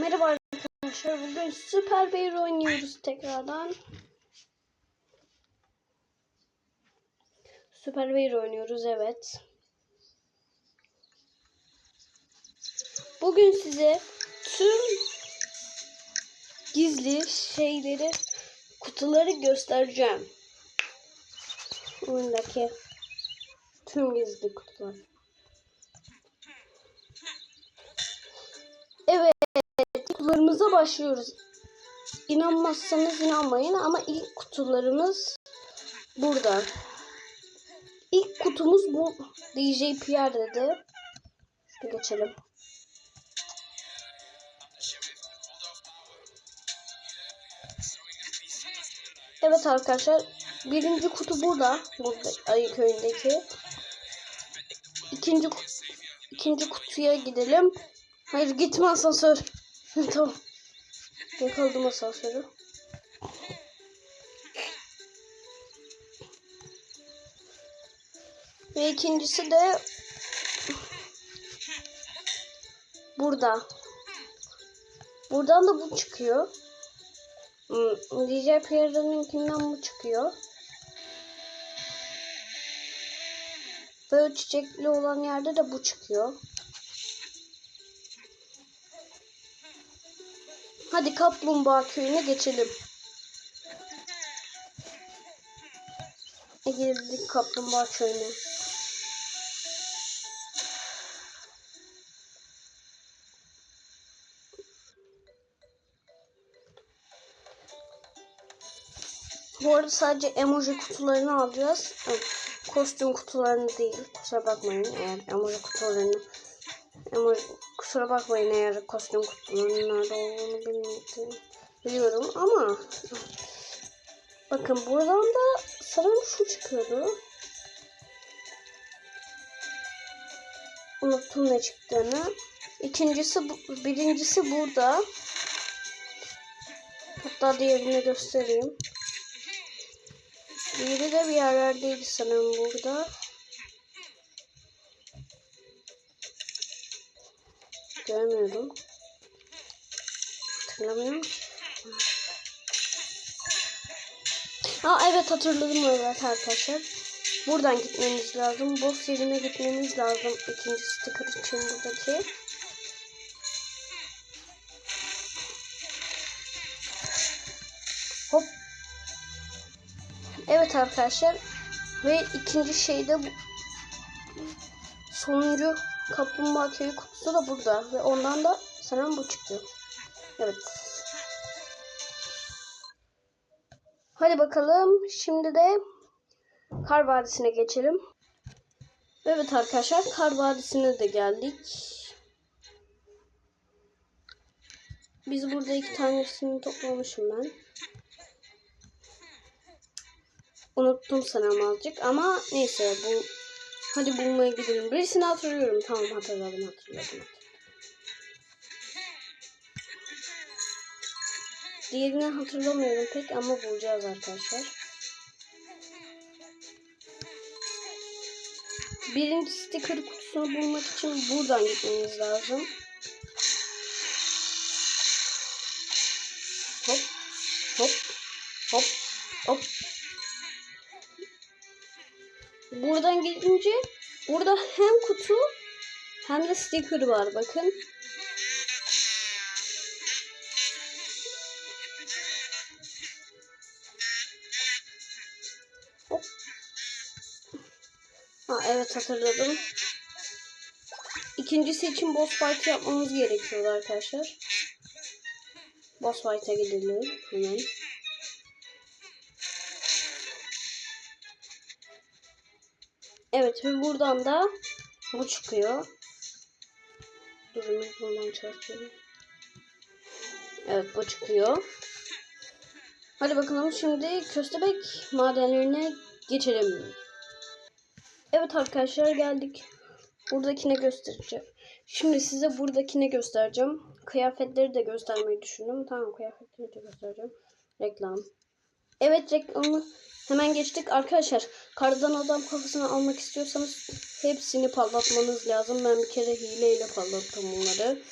Merhaba arkadaşlar. Bugün Süper Bear oynuyoruz tekrardan. Süper Bear oynuyoruz evet. Bugün size tüm gizli şeyleri, kutuları göstereceğim. Oyundaki tüm gizli kutular. Kutularımıza başlıyoruz. İnanmazsanız inanmayın ama ilk kutularımız burada. İlk kutumuz bu DJ Pierre dedi. Şöyle geçelim. Evet arkadaşlar. Birinci kutu burada. Burada ayı köyündeki. İkinci ikinci kutuya gidelim. Hayır gitme asansör. Tamam. Yakaladım asansörü. Ve ikincisi de burada. Buradan da bu çıkıyor. Hmm, DJ Pierre'ninkinden bu çıkıyor. Böyle çiçekli olan yerde de bu çıkıyor. Hadi Kaplumbağa köyüne geçelim. E, Girdik Kaplumbağa köyüne. Bu arada sadece emoji kutularını alacağız. Kostüm kutularını değil. Kusura bakmayın eğer emoji kutularını emoji, kusura bakmayın eğer kostüm kutularının nerede olduğunu bilmiyorum. Biliyorum ama bakın buradan da sanırım şu çıkıyordu. Unuttum ne çıktığını. İkincisi birincisi burada. Hatta diğerini göstereyim. Diğeri de bir yerlerdeydi sanırım burada. Görmüyorum. Hatırlamıyorum. Aa evet hatırladım evet arkadaşlar. Buradan gitmemiz lazım. Boss yerine gitmemiz lazım. İkinci sticker için buradaki. Hop. Evet arkadaşlar. Ve ikinci şey de bu. Sonuncu kaplumbağa köyü kutusu da burada. Ve ondan da sanırım bu çıktı. Evet. Hadi bakalım. Şimdi de Kar Vadisi'ne geçelim. Evet arkadaşlar Kar Vadisi'ne de geldik. Biz burada iki tanesini toplamışım ben. Unuttum sanırım azıcık ama neyse bu hadi bulmaya gidelim. Birisini hatırlıyorum. Tamam hatırladım hatırladım. Diğerini hatırlamıyorum pek ama bulacağız arkadaşlar. Birinci sticker kutusunu bulmak için buradan gitmemiz lazım. Hop hop hop hop. Buradan gidince burada hem kutu hem de sticker var bakın. Hop. Ha evet hatırladım. İkincisi için boss fight yapmamız gerekiyor arkadaşlar. Boss fight'a gidelim hemen. Evet ve buradan da bu çıkıyor. Durun buradan çalışıyorum. Evet bu çıkıyor. Hadi bakalım şimdi köstebek madenlerine geçelim. Evet arkadaşlar geldik. Buradakine göstereceğim. Şimdi size buradakine göstereceğim. Kıyafetleri de göstermeyi düşündüm. Tamam kıyafetleri de göstereceğim. Reklam. Evet reklamı hemen geçtik. Arkadaşlar kardan adam kafasını almak istiyorsanız hepsini patlatmanız lazım. Ben bir kere hileyle patlattım bunları.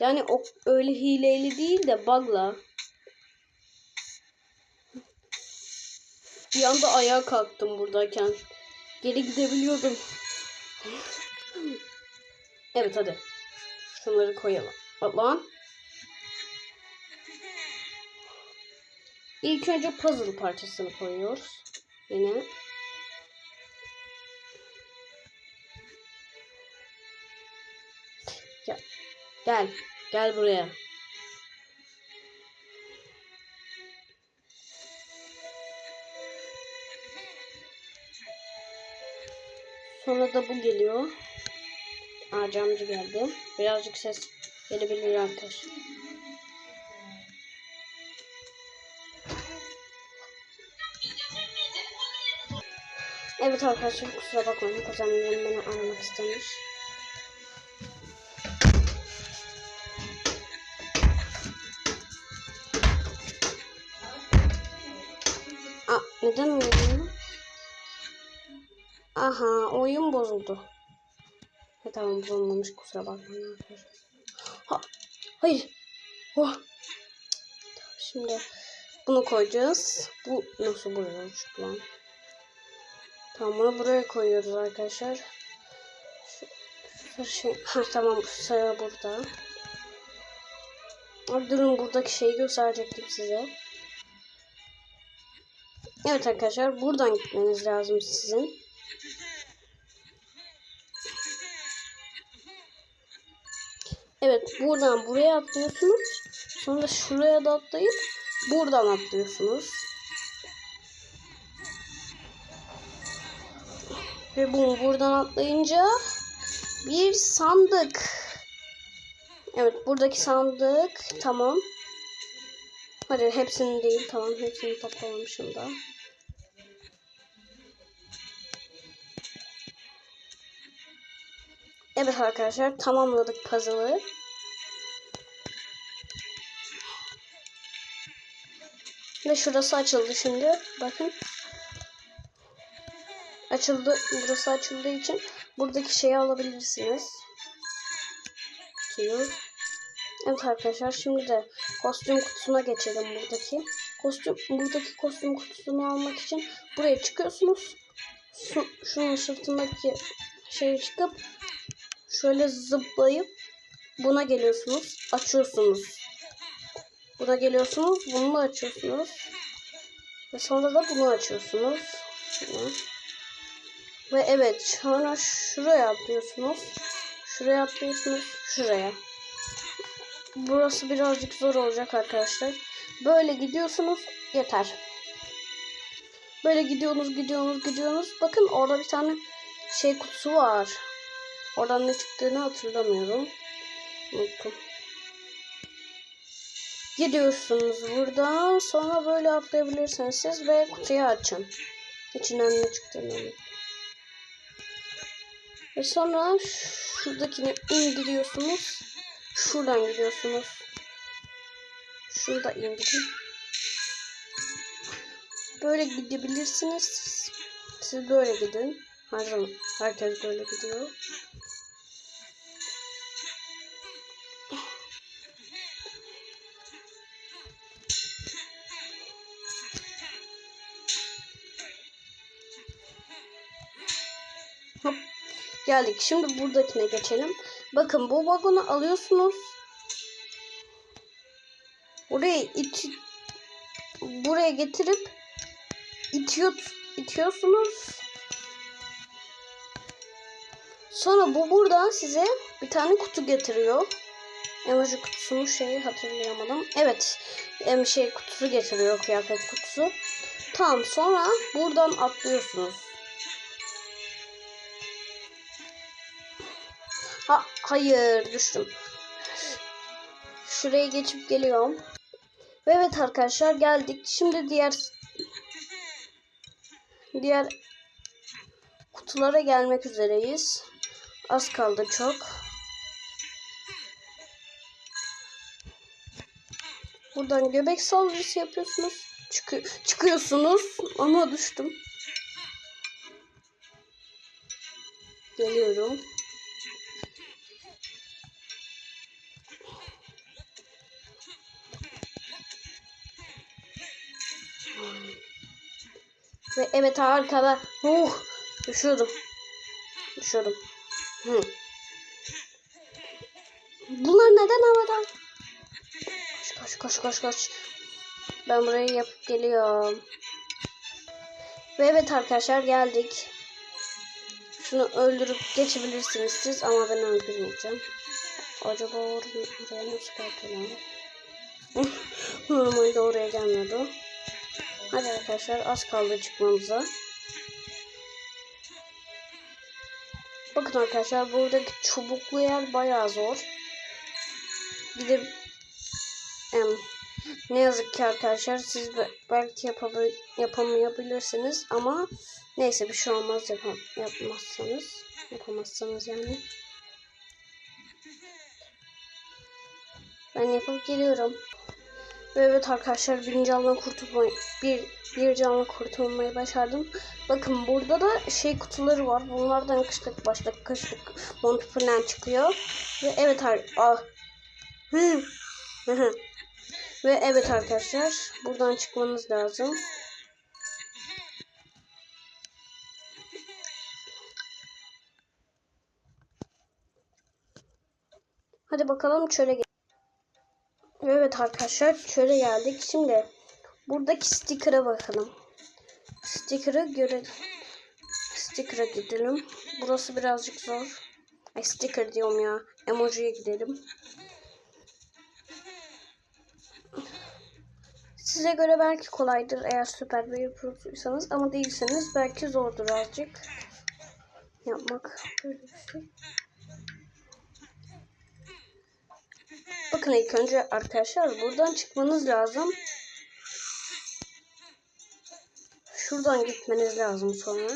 Yani o öyle hileyle değil de bug'la. Bir anda ayağa kalktım buradayken. Geri gidebiliyordum. Evet hadi. Şunları koyalım. Lan. İlk önce puzzle parçasını koyuyoruz. Yine. Gel. Gel. Gel buraya. Sonra da bu geliyor. Aa geldi. Birazcık ses gelebilir arkadaşlar. Evet arkadaşlar kusura bakmayın. Kuzenim beni aramak istemiş. Aa, neden oyun? Aha oyun bozuldu. Ha, tamam bozulmamış kusura bakmayın arkadaşlar. Ha, hayır. Oh. Şimdi bunu koyacağız. Bu nasıl uçtu lan? Tamam bunu buraya koyuyoruz arkadaşlar. Şu şey, ha tamam sıra burada. Durun buradaki şeyi gösterecektim size. Evet arkadaşlar buradan gitmeniz lazım sizin. Evet buradan buraya atlıyorsunuz. Sonra şuraya da atlayıp buradan atlıyorsunuz. Ve bunu buradan atlayınca bir sandık. Evet buradaki sandık tamam. Hadi hepsini değil tamam hepsini toplamamışım da. Evet arkadaşlar tamamladık puzzle'ı. Ve şurası açıldı şimdi. Bakın. Açıldı. Burası açıldığı için buradaki şeyi alabilirsiniz. Kutuyu. Evet arkadaşlar şimdi de kostüm kutusuna geçelim buradaki. Kostüm buradaki kostüm kutusunu almak için buraya çıkıyorsunuz. Şu, şunun sırtındaki şeyi çıkıp şöyle zıplayıp buna geliyorsunuz. Açıyorsunuz. Buna geliyorsunuz. Bunu açıyorsunuz. Ve sonra da bunu açıyorsunuz. Şunu. Ve evet sonra şuraya atlıyorsunuz. Şuraya atlıyorsunuz. Şuraya. Burası birazcık zor olacak arkadaşlar. Böyle gidiyorsunuz. Yeter. Böyle gidiyorsunuz gidiyorsunuz gidiyorsunuz. Bakın orada bir tane şey kutusu var. Oradan ne çıktığını hatırlamıyorum. Unuttum. Gidiyorsunuz buradan. Sonra böyle atlayabilirsiniz siz ve kutuyu açın. İçinden ne çıktığını unuttum. Ve sonra şuradakini indiriyorsunuz. Şuradan gidiyorsunuz. Şurada indirin. Böyle gidebilirsiniz. Siz böyle gidin. Her zaman herkes böyle gidiyor. Geldik. Şimdi buradakine geçelim. Bakın bu vagonu alıyorsunuz. Buraya it buraya getirip itiyor itiyorsunuz. Sonra bu buradan size bir tane kutu getiriyor. Emoji kutusunu şeyi hatırlayamadım. Evet. Em şey kutusu getiriyor kıyafet kutusu. Tamam sonra buradan atlıyorsunuz. Ha hayır düştüm. Şuraya geçip geliyorum. Ve evet arkadaşlar geldik. Şimdi diğer diğer kutulara gelmek üzereyiz. Az kaldı çok. Buradan göbek saldırısı yapıyorsunuz. Çıkı çıkıyorsunuz ama düştüm. Geliyorum. Ve evet arkada. Uh, düşüyordum. Düşüyordum. Hı. Bunlar neden havada? Koş koş koş koş. Ben burayı yapıp geliyorum. Ve evet arkadaşlar geldik. Şunu öldürüp geçebilirsiniz siz ama ben öldürmeyeceğim. Acaba oraya, nasıl geldi Normalde oraya gelmiyordu. Hadi arkadaşlar az kaldı çıkmamıza. Bakın arkadaşlar buradaki çubuklu yer bayağı zor. Gidip em, ne yazık ki arkadaşlar siz be- belki yapabil yapamayabilirsiniz ama neyse bir şey olmaz yapam yapmazsanız yapamazsanız yani. Ben yapıp geliyorum. Ve evet arkadaşlar birinci canlı kurtulmayı bir bir canlı kurtulmayı başardım. Bakın burada da şey kutuları var. Bunlardan kışlık başlık kışlık mont falan çıkıyor. Ve evet ah. Ve evet arkadaşlar buradan çıkmanız lazım. Hadi bakalım çöle. Evet arkadaşlar çöle geldik. Şimdi buradaki sticker'a bakalım. Sticker'ı görelim. Sticker'a gidelim. Burası birazcık zor. Ay sticker diyorum ya. Emoji'ye gidelim. Size göre belki kolaydır eğer süper bir profuysanız ama değilseniz belki zordur azıcık yapmak böyle bir şey. Bakın ilk önce arkadaşlar buradan çıkmanız lazım. Şuradan gitmeniz lazım sonra.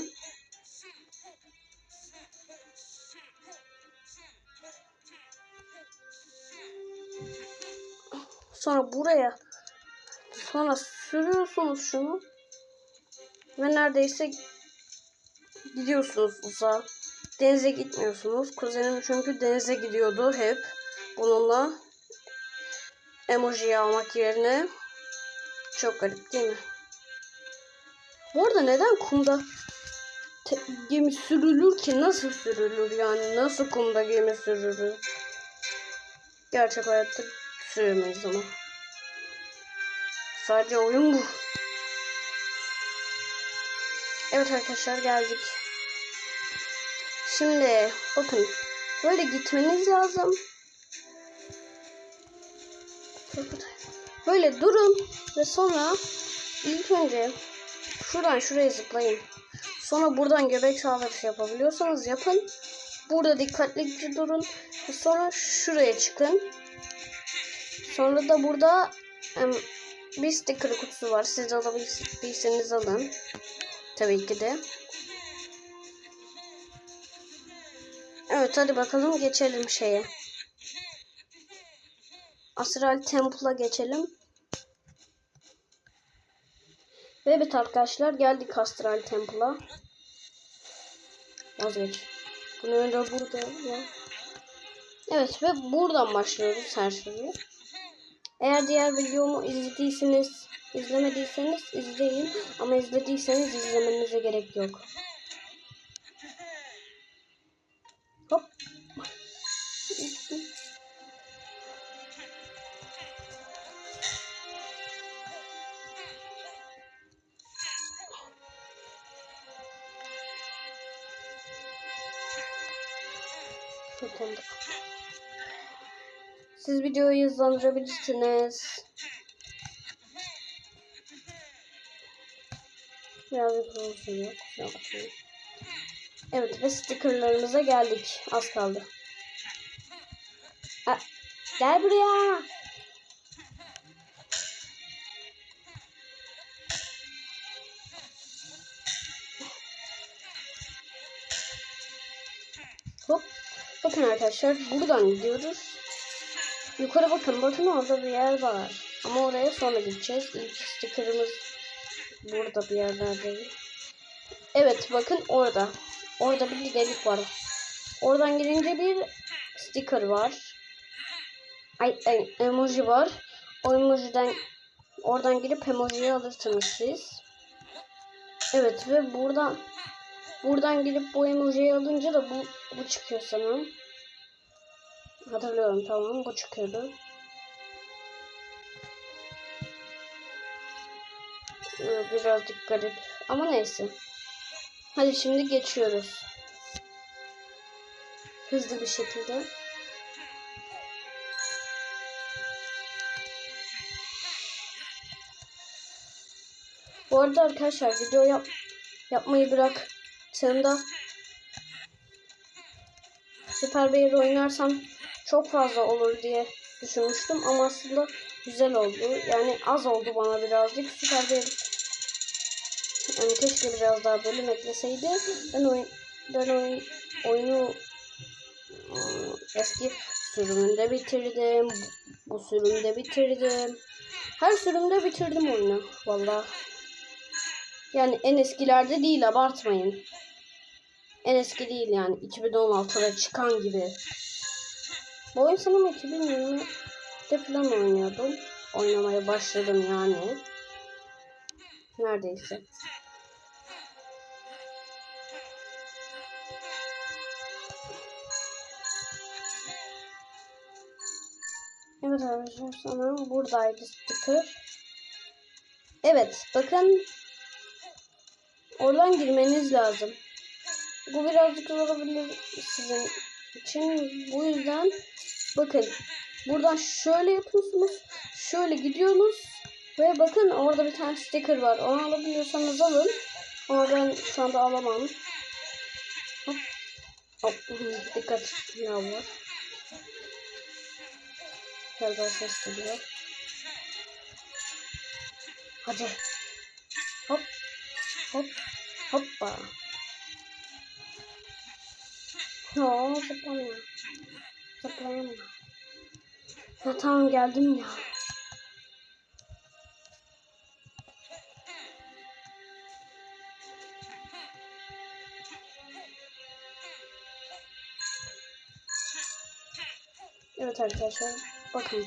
Sonra buraya sonra sürüyorsunuz şunu ve neredeyse gidiyorsunuz uzağa. Denize gitmiyorsunuz. Kuzenim çünkü denize gidiyordu hep bununla emoji almak yerine. Çok garip değil mi? Bu arada neden kumda gemi sürülür ki? Nasıl sürülür yani? Nasıl kumda gemi sürülür? Gerçek hayatta süremeyiz ama. Sadece oyun bu. Evet arkadaşlar geldik. Şimdi bakın böyle gitmeniz lazım. Böyle durun ve sonra ilk önce şuradan şuraya zıplayın. Sonra buradan göbek saldırısı yapabiliyorsanız yapın. Burada dikkatlice durun. Ve sonra şuraya çıkın. Sonra da burada bir sticker kutusu var. Siz alabilirseniz alın. Tabii ki de. Evet hadi bakalım geçelim şeye. Astral Temple'a geçelim. Ve evet arkadaşlar geldik Astral Temple'a. Vazgeç. Bunu önce burada ya. Evet ve buradan başlıyoruz her şeyi. Eğer diğer videomu izlediyseniz, izlemediyseniz izleyin. Ama izlediyseniz izlemenize gerek yok. Kurtulduk. Siz videoyu hızlandırabilirsiniz. Birazcık uzun sürüyor. Kusura bakmayın. Evet ve stickerlarımıza geldik. Az kaldı. Ha, gel buraya. Bakın arkadaşlar buradan gidiyoruz. Yukarı bakın. Bakın orada bir yer var. Ama oraya sonra gideceğiz. İlk stickerımız burada bir yerlerde. Evet bakın orada. Orada bir delik var. Oradan girince bir sticker var. Ay, ay emoji var. O emojiden oradan girip emojiyi alırsınız siz. Evet ve buradan buradan girip bu emojiyi alınca da bu bu çıkıyor sanırım. Hatırlıyorum tamam bu çıkıyordu. Ee, Birazcık garip ama neyse. Hadi şimdi geçiyoruz. Hızlı bir şekilde. Bu arada arkadaşlar video yap yapmayı bırak. Sonunda Süper Bear oynarsam çok fazla olur diye düşünmüştüm ama aslında güzel oldu. Yani az oldu bana birazcık. Süper Bear yani keşke biraz daha bölüm ekleseydi. Ben oyun ben oyun oyunu ıı, eski sürümünde bitirdim. Bu sürümde bitirdim. Her sürümde bitirdim oyunu. Vallahi. Yani en eskilerde değil abartmayın. En eski değil yani 2016'da çıkan gibi. Bu oyun sanırım 2020'de falan oynuyordum. Oynamaya başladım yani. Neredeyse. Evet arkadaşlar sanırım buradaydı sticker. Evet bakın Oradan girmeniz lazım. Bu birazcık olabilir sizin için. Bu yüzden bakın buradan şöyle yapıyorsunuz. Şöyle gidiyorsunuz. Ve bakın orada bir tane sticker var. Onu alabiliyorsanız alın. Ama ben şu anda alamam. Hop. Hop. Dikkat. Var? Gel ses geliyor. Hadi. Hop. Hop. Hoppa. Ya zıplama. Zıplama. Ya tamam geldim ya. Evet arkadaşlar bakın.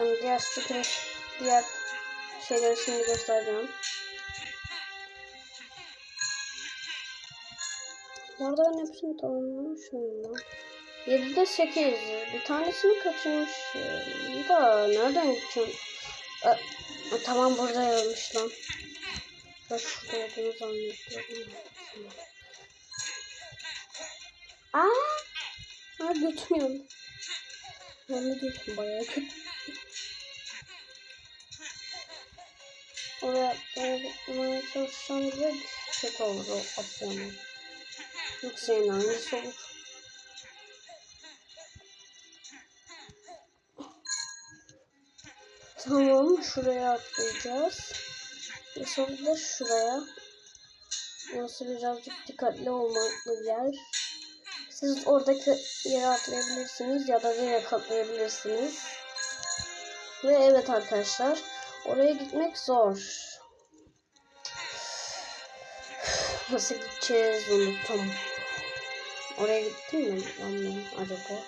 Yani diğer sticker, diğer şeyleri şimdi göstereceğim. Ben hepsini tamamlamışım ya. 7'de 8. Bir tanesini kaçırmışım. Da nereden gideceğim? E, e, tamam burada yazmış lan. Ben şurada olduğunu zannediyorum. Aa! Ha götürmüyorum. Ben de götüm bayağı kötü. Oraya ben çalışsam bile kötü olur o atlamak. Yoksa yine aynısı olur. Tamam şuraya atlayacağız. Ve sonra da şuraya. Burası birazcık dikkatli olmaklı yer. Siz oradaki yere atlayabilirsiniz ya da direkt atlayabilirsiniz. Ve evet arkadaşlar oraya gitmek zor. Nasıl gideceğiz unuttum. Oraya gittim mi ben acaba?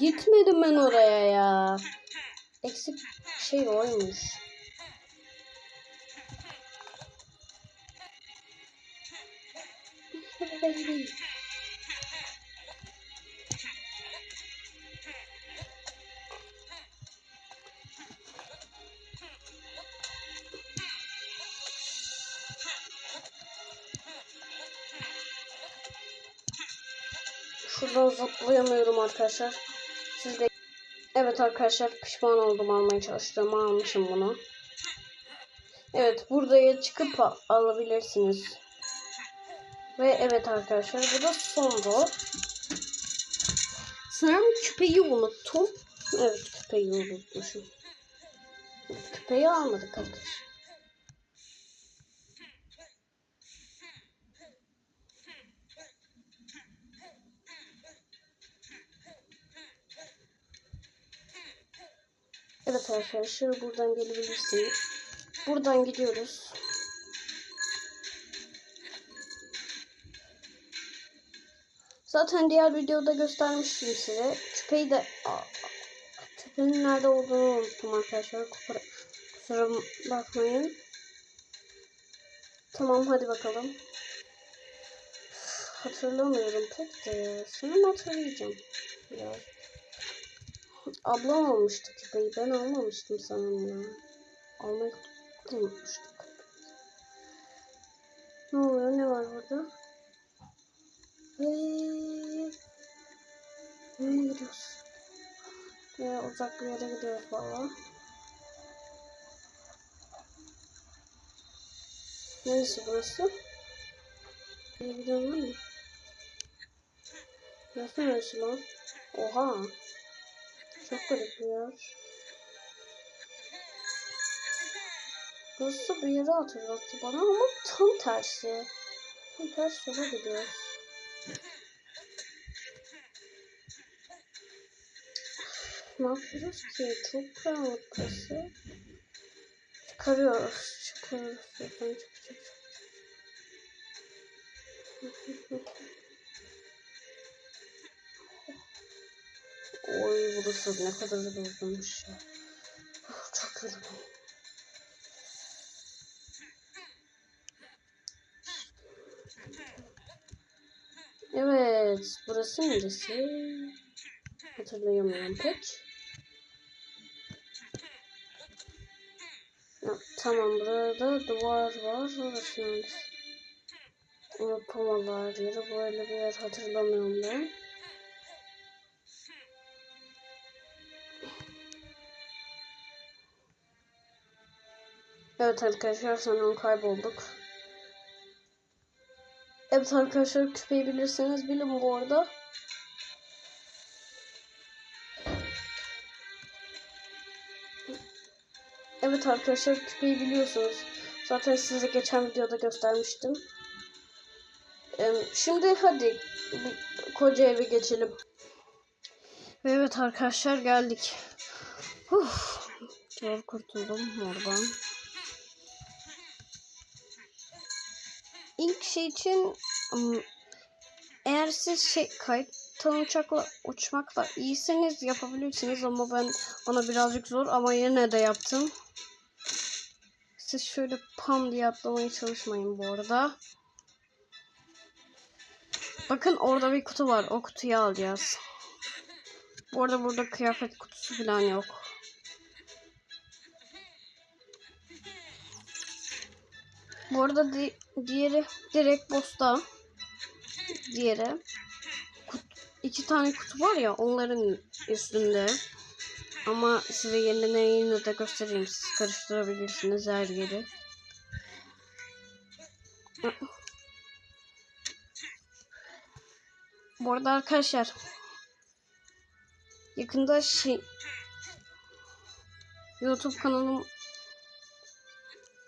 Gitmedim ben oraya ya. Eksik şey oymuş. Şuradan zıplayamıyorum arkadaşlar. Siz de Evet arkadaşlar pişman oldum almaya çalıştığımı almışım bunu. Evet buraya çıkıp alabilirsiniz. Ve evet arkadaşlar bu da sondu. Sanırım küpeyi unuttum. Evet küpeyi unutmuşum. Küpeyi almadık arkadaşlar. Evet arkadaşlar buradan gelebilirsiniz. Buradan gidiyoruz. Zaten diğer videoda göstermiştim size. Küpeyi de Aa, küpenin nerede olduğunu unuttum arkadaşlar. Kusura, kusura bakmayın. Tamam hadi bakalım. Hatırlamıyorum pek de. Sanırım hatırlayacağım. Biraz. Ablam almıştı küpeyi. Ben almamıştım sanırım ya. Almayı unutmuştuk. Ne oluyor? Ne var burada? Hey. Nereye gidiyoruz? Ya uzak bir yere gidiyoruz valla. Neresi burası? Ne biliyorum ama. Burası neresi lan? Oha. Çok garip yer. Burası bir yere hatırlattı bana ama tam tersi. Tam ters yola gidiyoruz. Ne yapıyoruz ki? Çok karanlık burası. Çıkarıyoruz. Çıkarıyoruz. Buradan çıkacak. Oy burası ne kadar uzunmuş ya. Oh, çok yoruldum. Evet, burası neresi? Hatırlayamıyorum pek. Ya, tamam burada duvar var. Orası neresi? Unutamalar yeri böyle bir yer hatırlamıyorum ben. Evet arkadaşlar sanırım kaybolduk. Evet arkadaşlar küpeyi bilirseniz bilin bu arada. Evet arkadaşlar küpeyi biliyorsunuz. Zaten size geçen videoda göstermiştim. Şimdi hadi koca eve geçelim. Evet arkadaşlar geldik. Uf, zor kurtuldum oradan. İlk şey için eğer siz şey kayıttan uçakla uçmakla iyisiniz yapabilirsiniz ama ben ona birazcık zor ama yine de yaptım. Siz şöyle pam diye atlamaya çalışmayın bu arada. Bakın orada bir kutu var. O kutuyu alacağız. Bu arada burada kıyafet kutusu falan yok. Bu arada di diğeri direkt boss'ta. Diğeri. Kut iki tane kutu var ya onların üstünde. Ama size yerine yine de göstereyim. Siz karıştırabilirsiniz her yeri. Bu arada arkadaşlar yakında şey YouTube kanalım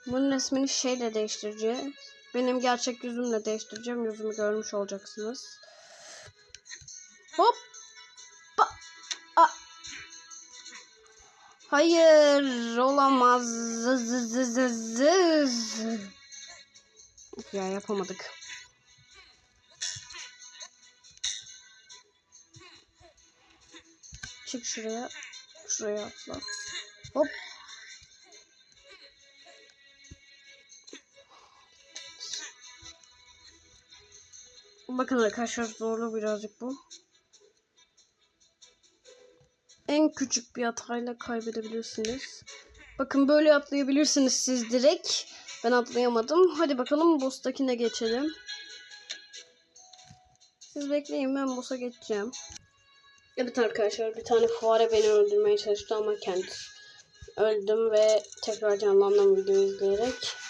bunun resmini şeyle değiştireceğiz. Benim gerçek yüzümle değiştireceğim. Yüzümü görmüş olacaksınız. Hop. Ba A Hayır olamaz. Ya yapamadık. Çık şuraya. Şuraya atla. Hop. Bakın arkadaşlar zorlu birazcık bu. En küçük bir hatayla kaybedebilirsiniz. Bakın böyle atlayabilirsiniz siz direkt. Ben atlayamadım. Hadi bakalım boss'takine geçelim. Siz bekleyin ben boss'a geçeceğim. Evet arkadaşlar bir tane fare beni öldürmeye çalıştı ama kendi öldüm ve tekrar canlandım video izleyerek.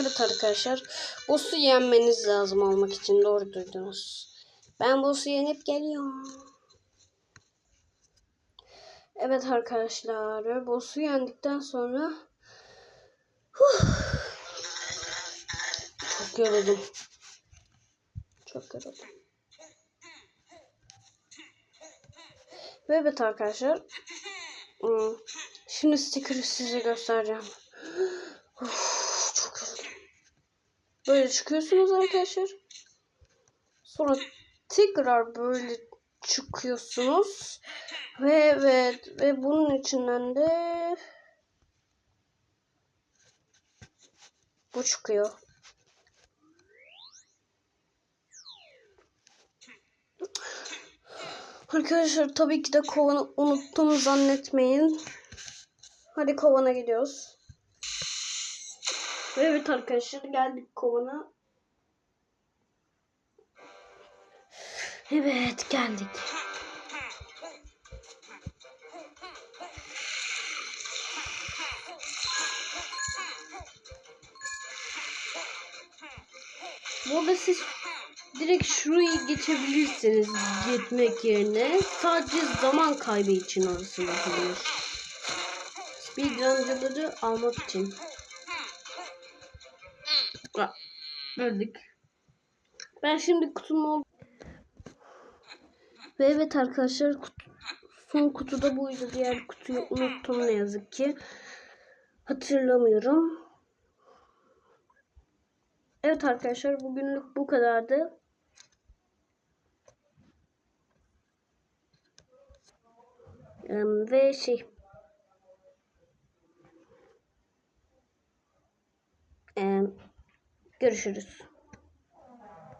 Evet arkadaşlar boss'u yenmeniz lazım olmak için doğru duydunuz. Ben boss'u yenip geliyorum. Evet arkadaşlar boss'u yendikten sonra huh, çok yoruldum. Çok yoruldum. Ve evet arkadaşlar. Hmm, Şimdi sticker'ı size göstereceğim. Yoruldum. Böyle çıkıyorsunuz arkadaşlar. Sonra tekrar böyle çıkıyorsunuz. Ve evet ve bunun içinden de bu çıkıyor. Arkadaşlar tabii ki de kovanı unuttum zannetmeyin. Hadi kovana gidiyoruz. Ve Evet arkadaşlar geldik kovana. Evet geldik. Burada siz direkt şurayı geçebilirsiniz gitmek yerine. Sadece zaman kaybı için orası yapılıyor. Speedrun'cıları almak için. Öldük. Ben şimdi kutunun ol- Ve evet arkadaşlar kutu- son kutuda buydu. Diğer kutuyu unuttum ne yazık ki. Hatırlamıyorum. Evet arkadaşlar bugünlük bu kadardı. Ve şey em, görüşürüz.